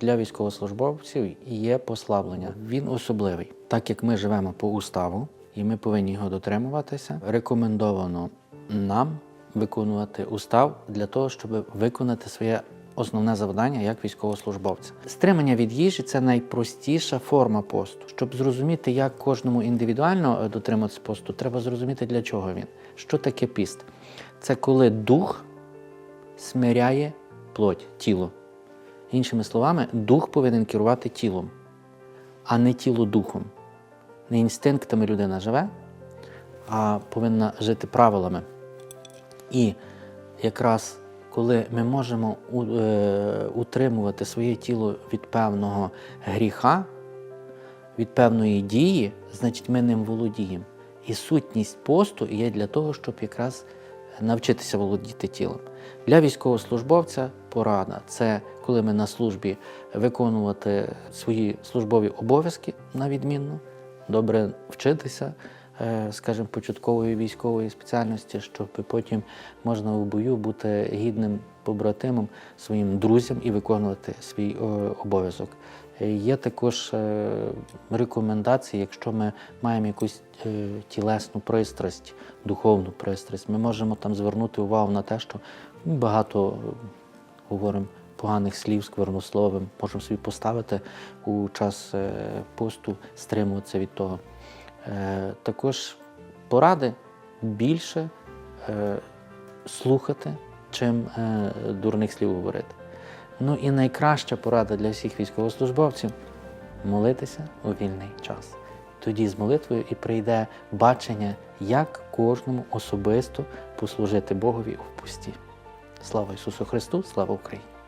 Для військовослужбовців є послаблення. Він особливий. Так як ми живемо по уставу і ми повинні його дотримуватися, рекомендовано нам виконувати устав для того, щоб виконати своє основне завдання як військовослужбовця. Стримання від їжі це найпростіша форма посту. Щоб зрозуміти, як кожному індивідуально е, дотримуватися посту, треба зрозуміти, для чого він. Що таке піст? Це коли дух смиряє плоть, тіло. Іншими словами, дух повинен керувати тілом, а не тіло духом. Не інстинктами людина живе, а повинна жити правилами. І якраз коли ми можемо е, утримувати своє тіло від певного гріха, від певної дії, значить ми ним володіємо. І сутність посту є для того, щоб якраз навчитися володіти тілом. Для військовослужбовця порада це коли ми на службі виконувати свої службові обов'язки на відмінно, добре вчитися, е, скажімо, початкової військової спеціальності, щоб потім можна у бою бути гідним побратимом своїм друзям і виконувати свій е, обов'язок. Е, Є також рекомендації, якщо ми маємо якусь тілесну пристрасть, духовну пристрасть, ми можемо там звернути увагу на те, що ми багато говоримо поганих слів, сквернословим, можемо собі поставити у час е, посту, стримуватися від того. Е, Також поради більше е, слухати, чим дурних слів говорити. Ну і найкраща порада для всіх військовослужбовців молитися у вільний час. Тоді з молитвою і прийде бачення, як кожному особисто послужити Богові у пусті. Слава Ісусу Христу, слава Україні!